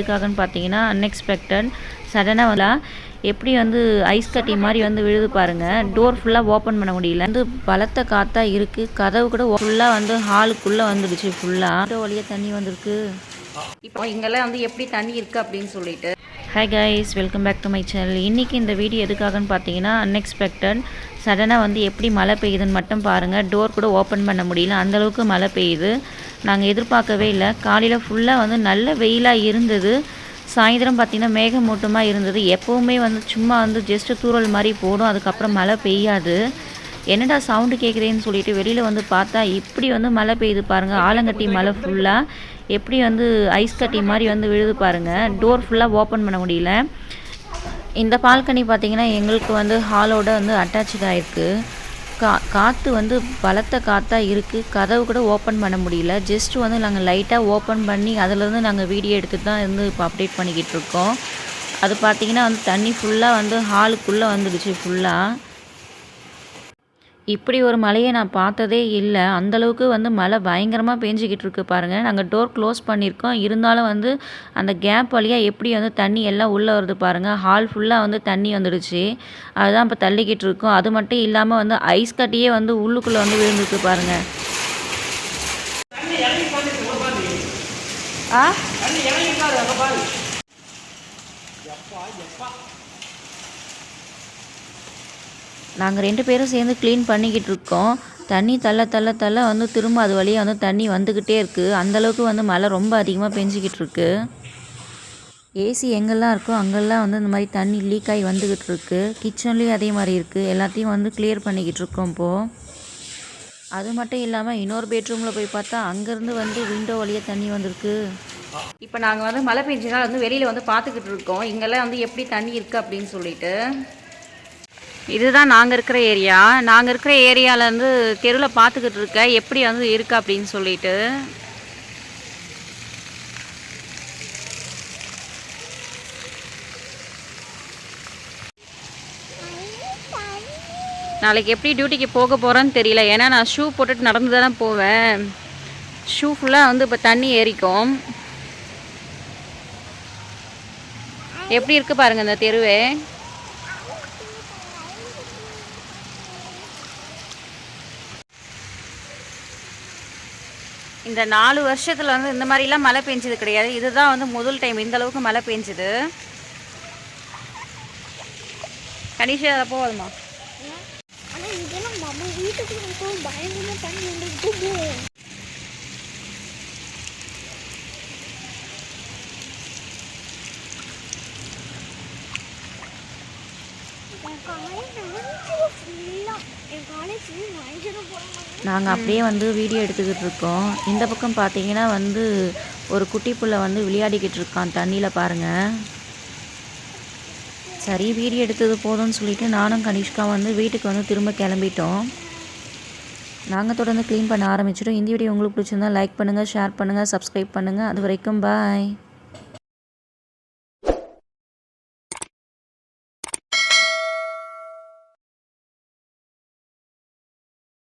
எதுக்காகன்னு பார்த்தீங்கன்னா அன்எக்ஸ்பெக்டட் சடனாக வந்து எப்படி வந்து ஐஸ் கட்டி மாதிரி வந்து விழுது பாருங்க. டோர் ஃபுல்லாக ஓப்பன் பண்ண முடியல. வந்து பலத்த காத்தா இருக்கு. கதவு கூட ஃபுல்லாக வந்து ஹாலுக்குள்ளே வந்துடுச்சு ஃபுல்லாக வழியாக தண்ணி வந்திருக்கு. இப்போ இங்கெல்லாம் வந்து எப்படி தண்ணி இருக்குது அப்படின்னு சொல்லிட்டு. Hi guys welcome back to my channel இன்றைக்கி இந்த வீடியோ எதுக்காகன்னு பார்த்தீங்கன்னா அன்எக்ஸ்பெக்டட் சடனாக வந்து எப்படி மழை பெய்யுதுன்னு மட்டும் பாருங்கள் டோர் கூட ஓப்பன் பண்ண முடியல. அந்தளவுக்கு மழை பெய்யுது. நாங்கள் எதிர்பார்க்கவே இல்லை. காலையில் ஃபுல்லாக வந்து நல்ல வெயிலாக இருந்தது. சாயந்தரம் பார்த்திங்கன்னா மேகமூட்டமாக இருந்தது. எப்போவுமே வந்து சும்மா வந்து ஜஸ்ட்டு தூறல் மாதிரி போடும். அதுக்கப்புறம் மழை பெய்யாது. என்னடா சவுண்டு கேட்குறேன்னு சொல்லிட்டு வெளியில் வந்து பார்த்தா இப்படி வந்து மழை பெய்யுது பாருங்கள் ஆலங்கட்டி மழை ஃபுல்லாக எப்படி வந்து ஐஸ் கட்டி மாதிரி வந்து விழுது பாருங்கள் டோர் ஃபுல்லாக ஓப்பன் பண்ண முடியல. இந்த பால்கனி பார்த்திங்கன்னா எங்களுக்கு வந்து ஹாலோட வந்து அட்டாச்சாக ஆகிருக்கு கா காற்று வந்து பலத்த காற்றாக இருக்குது கதவு கூட ஓப்பன் பண்ண முடியல. ஜஸ்ட் வந்து நாங்கள் லைட்டாக ஓப்பன் பண்ணி அதிலேருந்து நாங்கள் வீடியோ எடுத்து தான் இருந்து இப்போ அப்டேட் பண்ணிக்கிட்டு இருக்கோம். அது பார்த்திங்கன்னா வந்து தண்ணி ஃபுல்லாக வந்து ஹாலுக்குள்ளே வந்துடுச்சு ஃபுல்லாக இப்படி ஒரு மழையை நான் பார்த்ததே இல்லை. அந்தளவுக்கு வந்து மழை பயங்கரமாக பேஞ்சிக்கிட்டு இருக்கு பாருங்கள் நாங்கள் டோர் க்ளோஸ் பண்ணியிருக்கோம். இருந்தாலும் வந்து அந்த கேப் வழியாக எப்படி வந்து தண்ணி எல்லாம் உள்ளே வருது பாருங்கள் ஹால் ஃபுல்லாக வந்து தண்ணி வந்துடுச்சு. அதுதான் இப்போ தள்ளிக்கிட்டு இருக்கோம். அது மட்டும் இல்லாமல் வந்து ஐஸ் கட்டியே வந்து உள்ளுக்குள்ளே வந்து விழுந்துருக்கு பாருங்கள் ஆ? நாங்கள் ரெண்டு பேரும் சேர்ந்து க்ளீன் பண்ணிக்கிட்டு இருக்கோம். தண்ணி தள்ள தள்ள தள்ள வந்து திரும்ப அது வழியாக வந்து தண்ணி வந்துக்கிட்டே இருக்குது அந்தளவுக்கு வந்து மழை ரொம்ப அதிகமாக பெஞ்சிக்கிட்டு இருக்கு. ஏசி எங்கெல்லாம் இருக்கோ அங்கெல்லாம் வந்து இந்த மாதிரி தண்ணி லீக் ஆகி வந்துக்கிட்டு இருக்கு. கிச்சன்லேயும் அதே மாதிரி இருக்குது எல்லாத்தையும் வந்து கிளியர் பண்ணிக்கிட்டு இருக்கோம் இப்போது அது மட்டும் இல்லாமல் இன்னொரு பெட்ரூமில் போய் பார்த்தா அங்கேருந்து வந்து விண்டோ வழியாக தண்ணி வந்திருக்கு. இப்போ நாங்கள் வந்து மழை பெஞ்சனால வந்து வெளியில் வந்து பார்த்துக்கிட்டு இருக்கோம். இங்கெல்லாம் வந்து எப்படி தண்ணி இருக்குது அப்படின்னு சொல்லிட்டு. இதுதான் நாங்கள் இருக்கிற ஏரியா. நாங்கள் இருக்கிற ஏரியாவிலேருந்து தெருவில் பார்த்துக்கிட்டு இருக்க எப்படி வந்து இருக்கு அப்படின்னு சொல்லிட்டு. நாளைக்கு எப்படி டியூட்டிக்கு போக போகிறேன்னு தெரியல. ஏன்னா நான் ஷூ போட்டுட்டு நடந்து தானே போவேன். ஷூ ஃபுல்லாக வந்து இப்போ தண்ணி ஏறிக்கும். எப்படி இருக்குது பாருங்கள் இந்த தெருவே. இந்த நாலு வருஷத்தில் வந்து இந்த மாதிரிலாம் மழை பெஞ்சது கிடையாது. இதுதான் வந்து முதல் டைம் இந்த அளவுக்கு மழை பெஞ்சுது. கனிஷா அதை போகாதுமா? நாங்கள் அப்படியே வந்து வீடியோ எடுத்துக்கிட்டு இருக்கோம். இந்த பக்கம் பார்த்தீங்கன்னா வந்து ஒரு குட்டி புள்ள வந்து விளையாடிக்கிட்டு இருக்கான். தண்ணியில் பாருங்கள் சரி வீடியோ எடுத்தது போதும்னு சொல்லிட்டு நானும் கனிஷ்கா வந்து வீட்டுக்கு வந்து திரும்ப கிளம்பிட்டோம். நாங்கள் தொடர்ந்து க்ளீன் பண்ண ஆரம்பிச்சிட்டோம். இந்த வீடியோ உங்களுக்கு பிடிச்சிருந்தா லைக் பண்ணுங்கள் ஷேர் பண்ணுங்கள் சப்ஸ்கிரைப் பண்ணுங்கள் அது வரைக்கும் பாய்